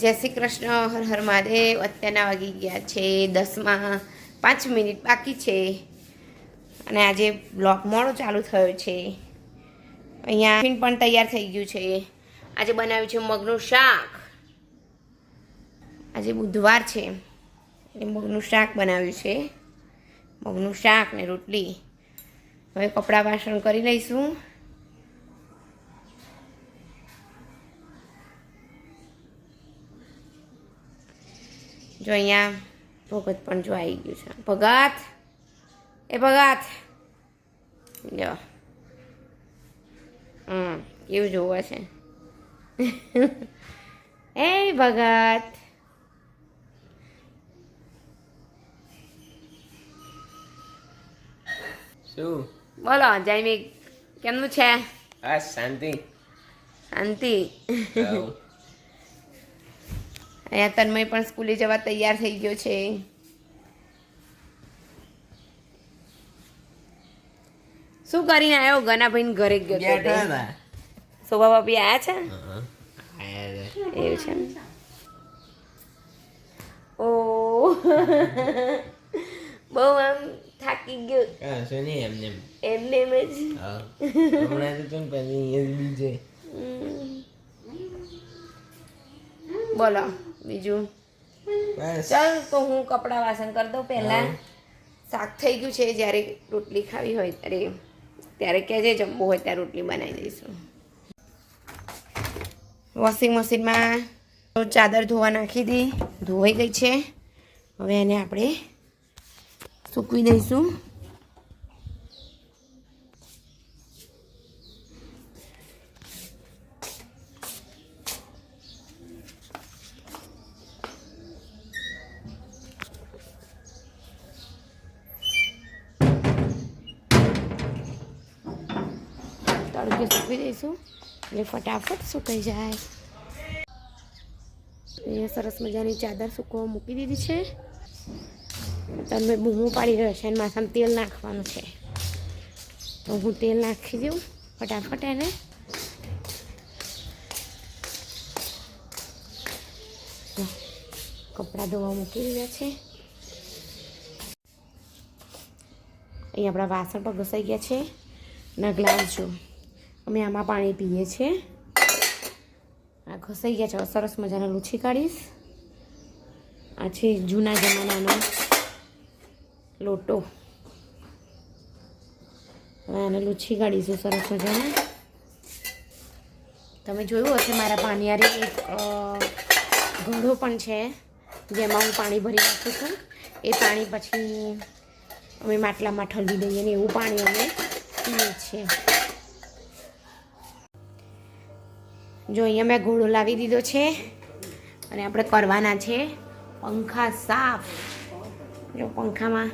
જય શ્રી કૃષ્ણ, હર હર મહાદેવ. અત્યારના વાગી ગયા છે દસમાં પાંચ મિનિટ બાકી છે. અને આજે બ્લોક મોડો ચાલુ થયો છે. અહીંયા પણ તૈયાર થઈ ગયું છે. આજે બનાવ્યું છે મગનું શાક. આજે બુધવાર છે. એટલે મગનું શાક બનાવ્યું છે. મગનું શાક ને રોટલી. હવે કપડાં વાસણ કરી લઈશું. જો અહીંયા ભગત પણ જો આવી ગયું છે. ભગત? એ ભગત? જો. હમ કેવું જોવે છે? એ ભગત. શું? બોલો જયમી કેમનું છે? આ શાંતિ. શાંતિ. અહીંયા તન્મય પણ સ્કૂલે જવા તૈયાર થઈ ગયો છે શું કરીને આવ્યો ગનાભાઈ ઘરે ગયો. શોભા ભાભી આયા છે. એવું છે ઓ બહુ આમ થાકી ગયો શું નહીં એમને એમ. એમને એમ જ હમણાં તો પછી બીજે. બોલો બીજું? ચાલ તો હું કપડાં વાસણ કરી દઉં પહેલાં. શાક થઈ ગયું છે જ્યારે રોટલી ખાવી હોય ત્યારે. ત્યારે કહેજે જમવું હોય ત્યારે રોટલી બનાવી દઈશું. વોશિંગ મશીનમાં ચાદર ધોવા નાખી દી. ધોવાઈ ગઈ છે. હવે એને આપણે સૂકવી દઈશું. તડકે સૂકવી દઈશું. એટલે ફટાફટ સુકાઈ જાય. અહીંયા સરસ મજાની ચાદર સૂકવા મૂકી દીધી છે. તમે બૂમો પાડી રહ્યો છે અને માથામાં તેલ નાખવાનું છે. તો હું તેલ નાખી દઉં, ફટાફટ એને. કપડાં ધોવા મૂકી દીધા છે. અહીં આપણા વાસણ પણ ઘસાઈ ગયા છે. ના ગ્લાસ જો. અમે આમાં પાણી પીએ છીએ. આ ઘસાઈ ગયા છે. સરસ મજાના લૂછી કાઢીશ. આ છે જૂના જમાનાનો લોટો. હવે આને લૂછી કાઢીશું સરસ મજાના. તમે જોયું હશે મારા પાણીયારી એક ઘડો પણ છે, જેમાં હું પાણી ભરી નાખું છું. એ પાણી પછી અમે માટલામાં ઠલવી દઈએ ને એવું પાણી અમે પીએ છીએ. જો અહીંયા મેં ઘોડો લાવી દીધો છે અને આપણે કરવાના છે પંખા સાફ. જો પંખામાં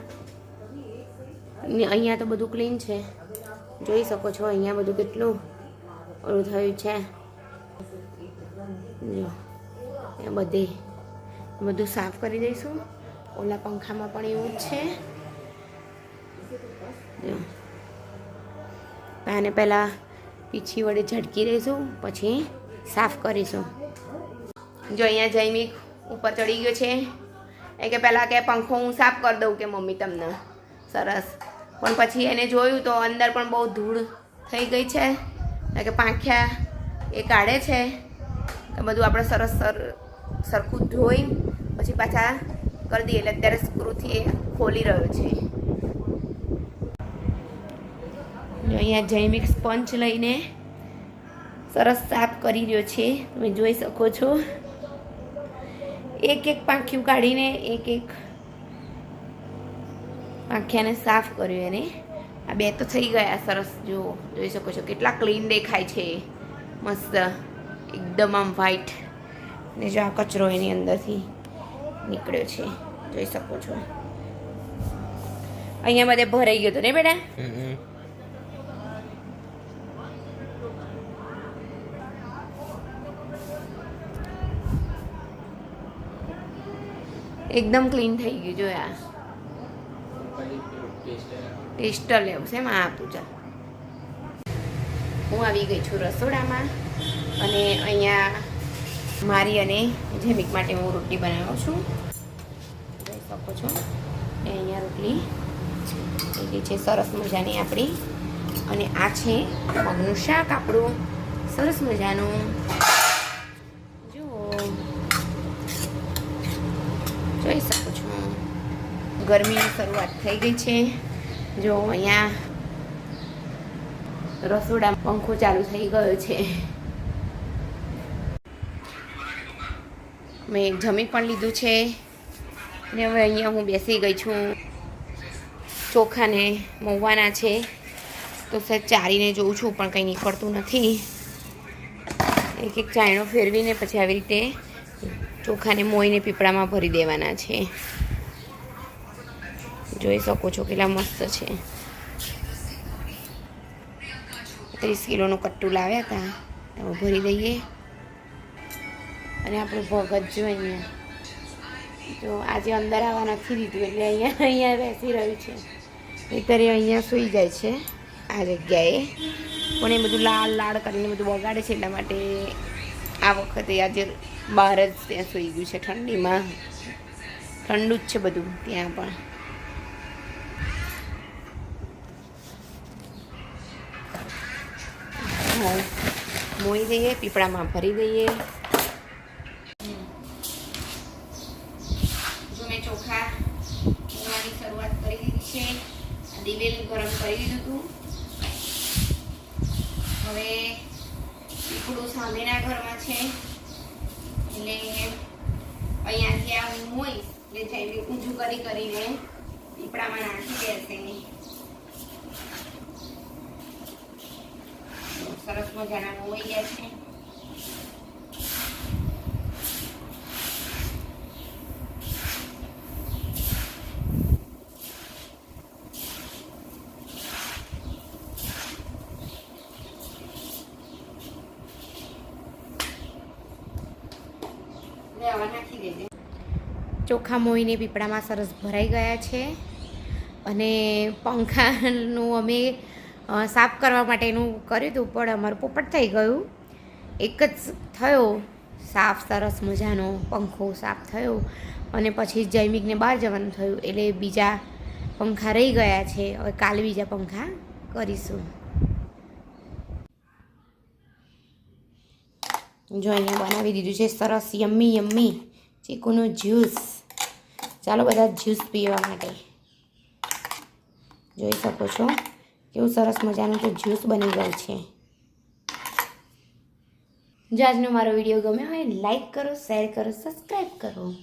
અહીંયા તો બધું ક્લીન છે. જોઈ શકો છો અહીંયા બધું કેટલું ઓલું થયું છે. જો એ બધે બધું સાફ કરી દઈશું. ઓલા પંખામાં પણ એવું જ છે. જો, આને પહેલાં પીછી વડે ઝડકી દઈશું, પછી સાફ કરીશું. જો અહીંયા જૈમિક ઉપર ચડી ગયો છે. એ કે પહેલાં કે પંખો હું સાફ કરી દઉં કે મમ્મી તમને? સરસ. પણ પછી એને જોયું તો અંદર પણ બહુ ધૂળ થઈ ગઈ છે. કે પાંખ્યા એ કાઢે છે. તો બધું આપણે સરસ સર, સરખું ધોઈ પછી પાછા કરી દઈએ. એટલે અત્યારે સ્ક્રૂથી એ ખોલી રહ્યો છે. અહીંયા જૈમિક સ્પંચ લઈને સરસ સાફ કરી રહ્યો છે. તમે જોઈ શકો છો. એક એક પાંખિયું કાઢીને એક એક પાંખિયાને સાફ કર્યું એને. આ બે તો થઈ ગયા સરસ. જો જોઈ શકો છો કેટલા ક્લીન દેખાય છે. મસ્ત, એકદમ આમ વ્હાઈટ ને જો આ કચરો એની અંદરથી નીકળ્યો છે. જોઈ શકો છો. અહીંયા બધે ભરાઈ ગયો હતો ને બેટા? એકદમ ક્લીન થઈ ગયું, જો આ ટેસ્ટર લેવું છે એમાં આપું ચાલ હું આવી ગઈ છું રસોડામાં અને અહીંયા મારી અને જેમિક માટે હું રોટલી બનાવું છું. જોઈ શકો છો. એ અહીંયા રોટલી થઈ છે, સરસ મજાની આપણી. અને આ છે મગનું શાક આપણું. સરસ મજાનું જુઓ જોઈ શકો છો ગરમીની શરૂઆત થઈ ગઈ છે. જો અહીંયા રસોડા પંખો ચાલુ થઈ ગયો છે. મેં જમી પણ લીધું છે. ને હવે અહીંયા હું બેસી ગઈ છું. ચોખાને મવવાના છે. તો સર ચારીને જોઉં છું, પણ કંઈ નીકળતું નથી. એક એક ચાયણો ફેરવીને પછી આવી રીતે ચોખાને મોઈને પીપળામાં ભરી દેવાના છે. જોઈ શકો છો કેટલા મસ્ત છે. ત્રીસ કિલોનું કટ્ટું લાવ્યા હતા. તો ભરી દઈએ. અને આપણું ભગત જો અહીંયા. તો આજે અંદર આવવા નથી દીધું એટલે અહીંયા અહીંયા બેસી રહ્યું છે. અત્યારે અહીંયા સૂઈ જાય છે આ જગ્યાએ. પણ એ બધું લાલ લાળ કરીને બધું બગાડે છે એટલા માટે આ વખતે આજે બહાર જ ત્યાં સૂઈ ગયું છે ઠંડીમાં. ઠંડુ જ છે બધું ત્યાં પણ. હા, મોઈ દઈએ પીપળામાં ભરી દઈએ. જો મેં ચોખા મોવાની શરૂઆત કરી દીધી છે. દિવેલ ગરમ કરી દીધું હતું. હવે પીપળું સામેના ઘરમાં છે. એટલે અહીંયાથી આ હું મોઈશ એટલે જઈને ઊંચું કરી કરીને પીપળામાં નાખી દેશે. સરસ મજાના મોઈ ગયા છે. ચોખા મોઈને પીપળામાં સરસ ભરાઈ ગયા છે. અને પંખાનું અમે સાફ કરવા માટેનું કર્યું હતું, પણ અમારું પોપટ થઈ ગયું. એક જ થયો. સાફ, સરસ મજાનો પંખો સાફ થયો અને પછી જૈમિકને બહાર જવાનું થયું. એટલે બીજા પંખા રહી ગયા છે. હવે કાલે બીજા પંખા કરીશું. જો અહીંયા બનાવી દીધું છે સરસ, યમ્મી યમ્મી ચીકુનું જ્યુસ. ચાલો બધા જ્યુસ પીવા માટે. જોઈ શકો છો. કેવું સરસ મજાનું તો જ્યુસ બની ગયું છે. જો આજનો મારો વીડિયો ગમ્યો હોય, લાઈક કરો, શેર કરો, સબસ્ક્રાઈબ કરો.